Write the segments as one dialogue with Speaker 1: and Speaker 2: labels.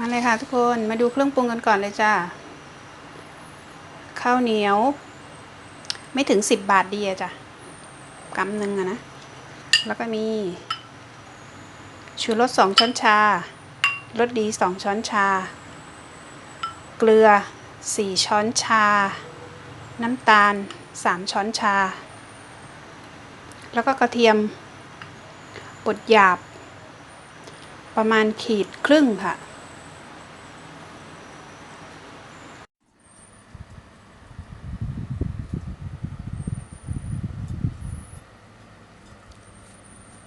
Speaker 1: มาเลยค่ะทุกคนมาดูเครื่องปรุงกันก่อนเลยจ้าข้าวเหนียว ไม่ถึงสิบบาทดีอะจ้ะกำหนึ่งอะนะ แล้วก็มี ชูรสสองช้อนชารสดีสองช้อนชา เกลือสี่ช้อนชา น้ำตาลสามช้อนชา แล้วก็กระเทียมบดหยาบ ประมาณขีดครึ่งค่ะ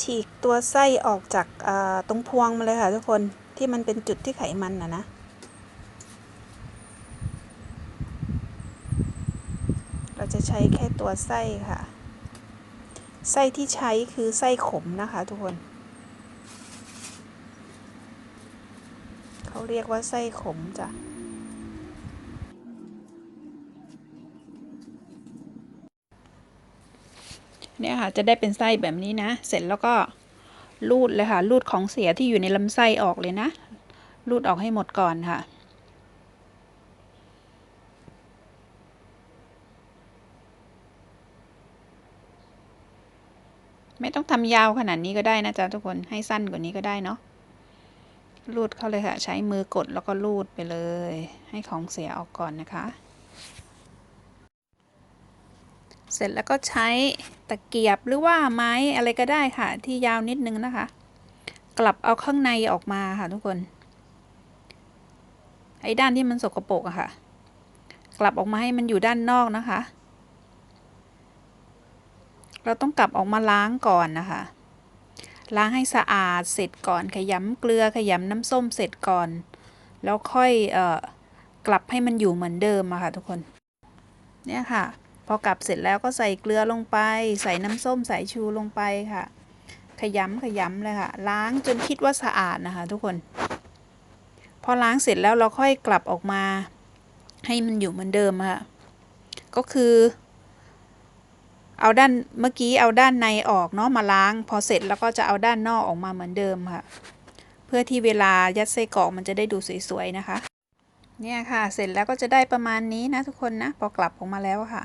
Speaker 1: ฉีกตัวไส้ออกจากตรงพวงมาเลยค่ะทุกคนที่มันเป็นจุดที่ไขมันนะนะเราจะใช้แค่ตัวไส้ค่ะ ไส้ที่ใช้คือไส้ขมนะคะทุกคน เขาเรียกว่าไส้ขมจ้ะ เนี่ยค่ะ จะได้เป็นไส้แบบนี้นะ เสร็จแล้วก็รูดเลยค่ะ รูดของเสียที่อยู่ในลำไส้ออกเลยนะ รูดออกให้หมดก่อนค่ะ ไม่ต้องทำยาวขนาดนี้ก็ได้นะจ๊ะทุกคน ให้สั้นกว่านี้ก็ได้เนาะ รูดเข้าเลยค่ะ ใช้มือกดแล้วก็รูดไปเลย ให้ของเสียออกก่อนนะคะ เสร็จแล้วก็ใช้ตะเกียบหรือว่าไม้อะไรก็ได้ค่ะ ที่ยาวนิดนึงนะคะ กลับเอาข้างในออกมาค่ะทุกคน ไอ้ด้านที่มันสกปรกอะค่ะ กลับออกมาให้มันอยู่ด้านนอกนะคะ เราต้องกลับออกมาล้างก่อนนะคะ ล้างให้สะอาดเสร็จก่อนขยำเกลือขยำน้ำส้มเสร็จก่อน แล้วค่อยเอ่อกลับให้มันอยู่เหมือนเดิมอะค่ะทุกคน เนี่ยค่ะ พอกลับเสร็จแล้วก็ใส่เกลือลงไป ใส่น้ำส้มสายชูลงไปค่ะ ขยำขยำเลยค่ะ ล้างจนคิดว่าสะอาดนะคะ ทุกคน พอล้างเสร็จแล้วเราค่อยกลับออกมา ให้มันอยู่เหมือนเดิมค่ะ ก็คือ เอาด้านเมื่อกี้เอาด้านในออกเนาะมาล้าง พอเสร็จแล้วก็จะเอาด้านนอกออกมาเหมือนเดิมค่ะ เพื่อที่เวลายัดไส้กรอกมันจะได้ดูสวยๆนะคะ เนี่ยค่ะ เสร็จแล้วก็จะได้ประมาณนี้นะทุกคนนะ พอกลับออกมาแล้วค่ะ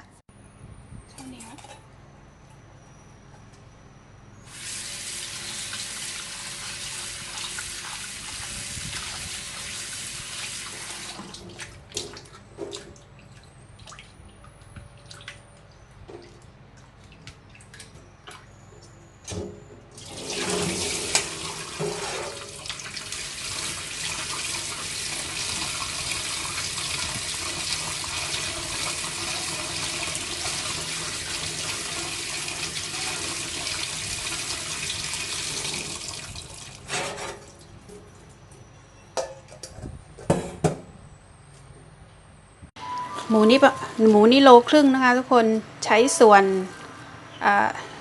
Speaker 1: หมูนี่ปะหมูนี่โลครึ่งนะคะทุกคนใช้ส่วน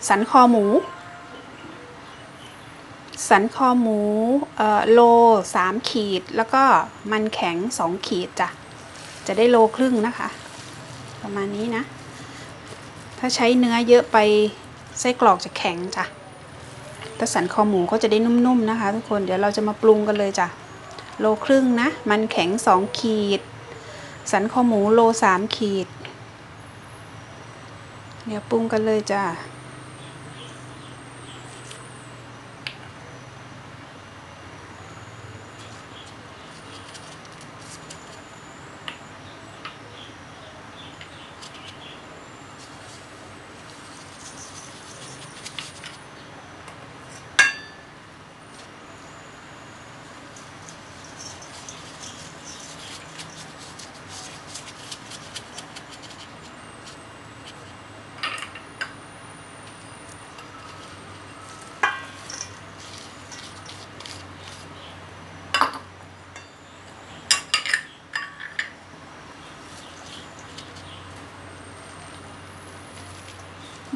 Speaker 1: สันคอหมู สันคอหมูโลสามขีดแล้วก็มันแข็งสองขีดจ้ะจะได้โลครึ่งนะคะ ประมาณนี้นะ ถ้าใช้เนื้อเยอะไปไส้กรอกจะแข็งจ้ะแต่สันคอหมูก็จะได้นุ่มๆนะคะ ทุกคนเดี๋ยวเราจะมาปรุงกันเลยจ้ะโลครึ่งนะ มันแข็งสองขีด สันคอหมูโลสามขีด เดี๋ยวปรุงกันเลยจ้า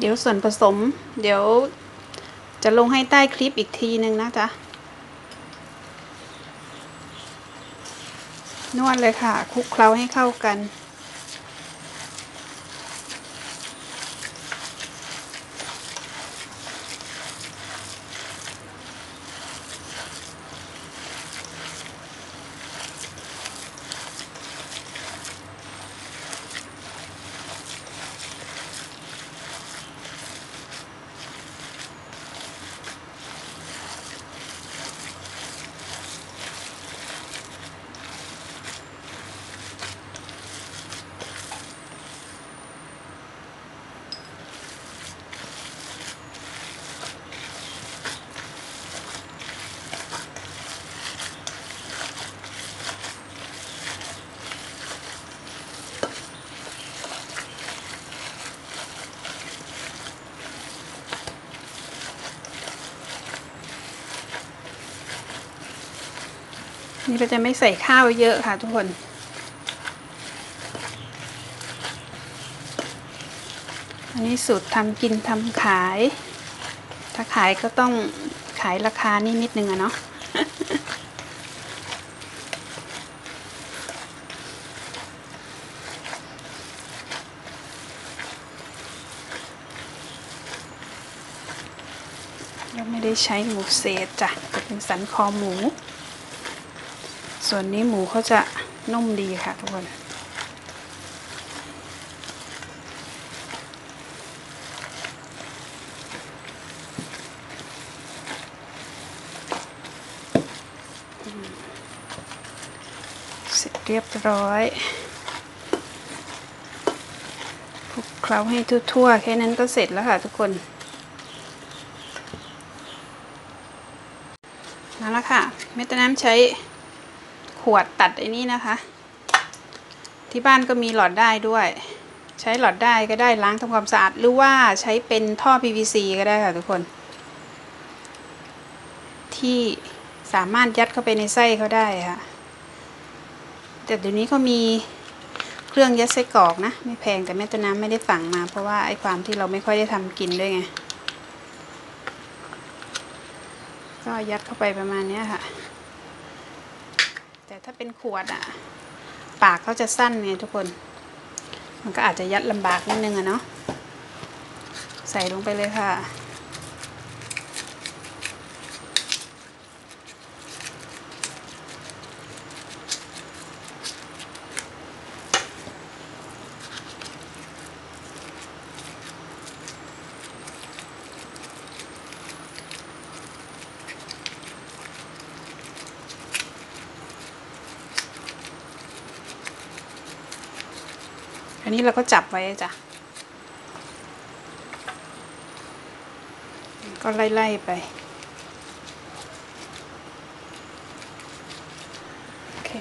Speaker 1: เดี๋ยวส่วนผสม เดี๋ยวจะลงให้ใต้คลิปอีกทีนึงนะจ๊ะ นวดเลยค่ะคลุกเคล้าให้เข้ากัน นี่เราจะไม่ใส่ข้าวเยอะค่ะทุกคนอันนี้สูตรทำกินทำขาย ถ้าขายก็ต้องขายราคานี่นิดนึงอะเนาะเราไม่ได้ใช้หมูเศษจ้ะจะเป็นสันคอหมู ส่วนนี้หมูเขาจะนุ่มดีค่ะทุกคนเสร็จเรียบร้อยคลุกเคล้าให้ทั่วๆ แค่นั้นก็เสร็จแล้วค่ะทุกคนนั่นละค่ะ เม็ดน้ำใช้ ขวดตัดไอ้นี่นะคะ ที่บ้านก็มีหลอดได้ด้วย ใช้หลอดได้ก็ได้ล้างทำความสะอาดหรือว่าใช้เป็นท่อ PVC ก็ได้ค่ะทุกคน ที่สามารถยัดเข้าไปในไส้เขาได้ค่ะ แต่เดี๋ยวนี้เขามีเครื่องยัดไส้กรอกนะ ไม่แพงแต่แม่ต้นน้ำไม่ได้สั่งมา เพราะว่าไอ้ความที่เราไม่ค่อยได้ทำกินด้วยไง ก็ยัดเข้าไปประมาณนี้ค่ะ ถ้าเป็นขวดอะปากเขาจะสั้นไงทุกคน มันก็อาจจะยัดลำบากนิดนึงอะเนาะใส่ลงไปเลยค่ะ นนี้เราก็จับไว้จ้ะ ก็ไล่ๆไป โอเค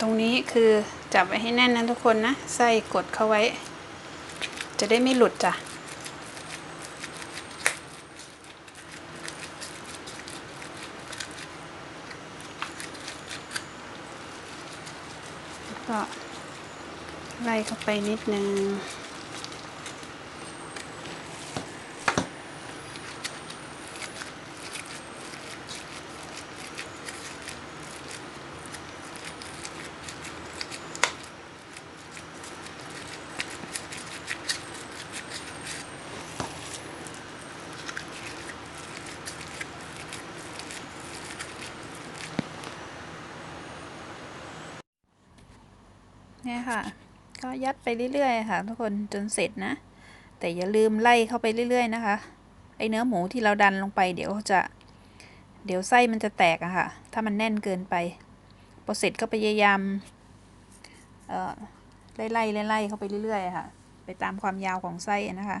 Speaker 1: ตรงนี้คือจับไว้ให้แน่นนะทุกคนนะ ไส้กดเข้าไว้ จะได้ไม่หลุดจ้ะ ก็ไล่เข้าไปนิดนึง เนี่ยค่ะ ก็ยัดไปเรื่อยๆค่ะ ทุกคนจนเสร็จนะ แต่อย่าลืมไล่เข้าไปเรื่อย ๆ นะคะ ไอเนื้อหมูที่เราดันลงไป เดี๋ยวจะ เดี๋ยวไส้มันจะแตกอะค่ะ ถ้ามันแน่นเกินไปพอเสร็จก็พยายามเอ่อไล่ไล่ไล่ไล่เข้าไปเรื่อยๆค่ะ ไปตามความยาวของไส้นะคะ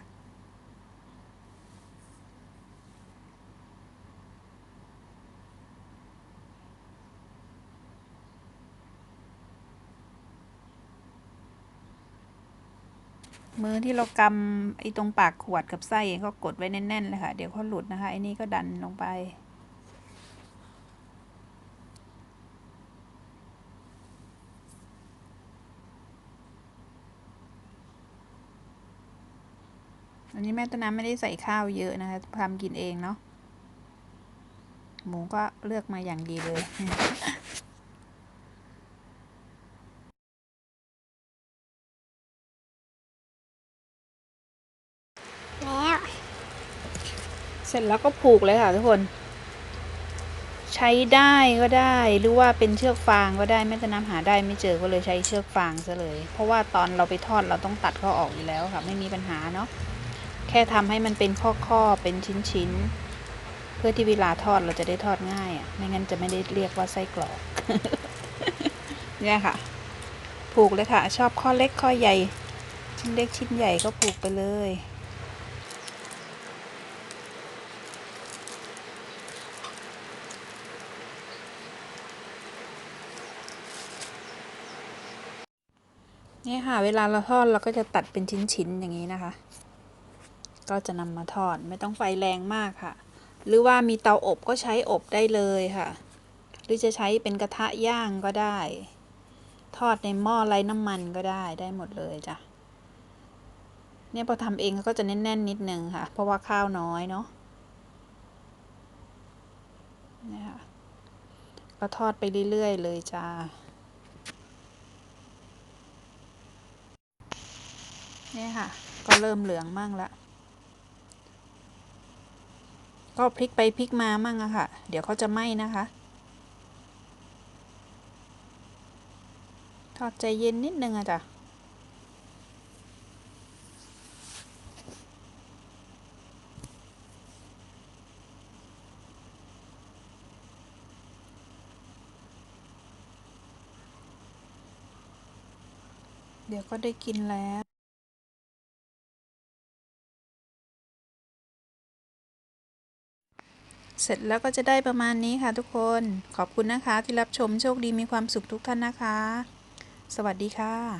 Speaker 1: มือที่เรากำไอ้ตรงปากขวดกับไส้ก็กดไว้แน่นๆเลยค่ะ เดี๋ยวเขาหลุดนะคะไอ้นี่ก็ดันลงไป อันนี้แม่ต้นน้ำไม่ได้ใส่ข้าวเยอะนะคะทำกินเองเนาะหมูก็เลือกมาอย่างดีเลย
Speaker 2: แล้ว
Speaker 1: เส ร็จแล้วก็ผูกเลยค่ะทุกคน ใช้ได้ก็ได้หรือว่าเป็นเชือกฟางก็ได้แม่ต้นน้ำหาได้ไม่เจอก็เลยใช้เชือกฟางซะเลย เพราะว่าตอนเราไปทอดเราต้องตัดเขาออกอยู่แล้วค่ะ ไม่มีปัญหาเนาะแค่ทำให้มันเป็นข้อๆเป็นชิ้นๆ เพื่อที่เวลาทอดเราจะได้ทอดง่ายอะ่ะไม่งั้นจะไม่ได้เรียกว่าไส้กรอกเนี่ยค่ะ ผูกเลยค่ะ ชอบข้อเล็กข้อใหญ่ ชิ้นเล็กชิ้นใหญ่ก็ผูกไปเลย นี่ค่ะ เวลาเราทอดเราก็จะตัดเป็นชิ้นๆอย่างนี้นะคะ ก็จะนำมาทอดไม่ต้องไฟแรงมากค่ะ หรือว่ามีเตาอบก็ใช้อบได้เลยค่ะ หรือจะใช้เป็นกระทะย่างก็ได้ ทอดในหม้อไร้น้ำมันก็ได้ได้หมดเลยจ้ะเนี่ยพอทำเองก็จะแน่นๆนิดนึงค่ะ เพราะว่าข้าวน้อยเนาะเนี่ยค่ะก็ทอดไปเรื่อยๆเลยจ้า นี่ยค่ะ ก็เริ่มเหลืองมั่งละ ก็พลิกไปพลิกมามั่งอะค่ะ เดี๋ยวเขาจะไหม้นะคะ ทอดใจเย็นนิดนึงอะจ้ะเดี๋ยวก็ได้กินแล้ว เสร็จแล้วก็จะได้ประมาณนี้ค่ะทุกคน ขอบคุณนะคะที่รับชมโชคดีมีความสุขทุกท่านนะคะ สวัสดีค่ะ